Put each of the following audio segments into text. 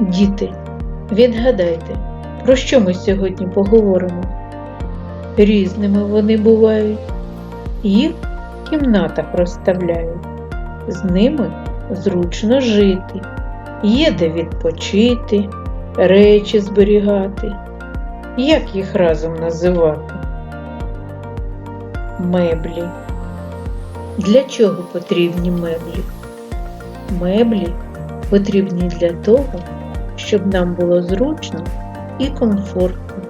Діти, відгадайте, про що ми сьогодні поговоримо? Різними вони бувають. Їх в кімнатах розставляють. З ними зручно жити. Є де відпочити, речі зберігати. Як їх разом називати? Меблі. Для чого потрібні меблі? Меблі потрібні для того, щоб нам було зручно і комфортно.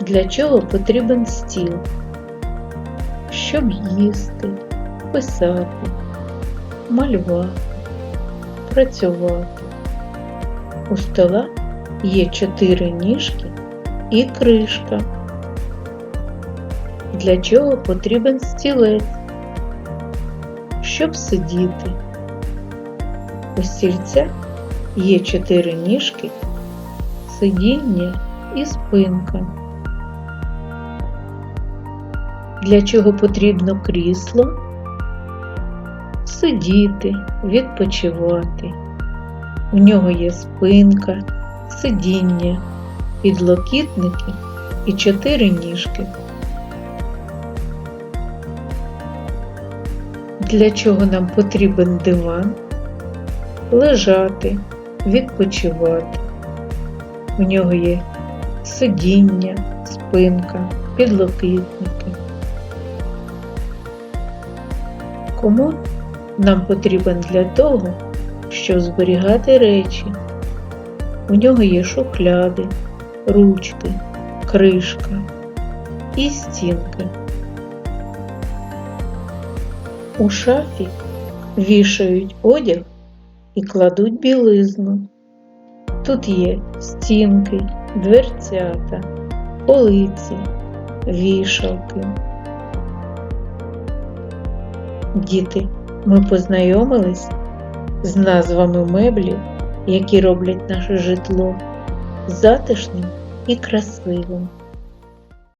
Для чого потрібен стіл? Щоб їсти, писати, малювати, працювати. У стола є чотири ніжки і кришка. Для чого потрібен стілець? Щоб сидіти. У стільця є чотири ніжки, сидіння і спинка. Для чого потрібно крісло? Сидіти, відпочивати. У нього є спинка, сидіння, підлокітники і чотири ніжки. Для чого нам потрібен диван? Лежати, відпочивати. У нього є сидіння, спинка, підлокітники. Комод нам потрібен для того, щоб зберігати речі. У нього є шухляди, ручки, кришка і стінки. У шафі вішають одяг і кладуть білизну. Тут є стінки, дверцята, полиці, вішалки. Діти, ми познайомились з назвами меблів, які роблять наше житло затишним і красивим.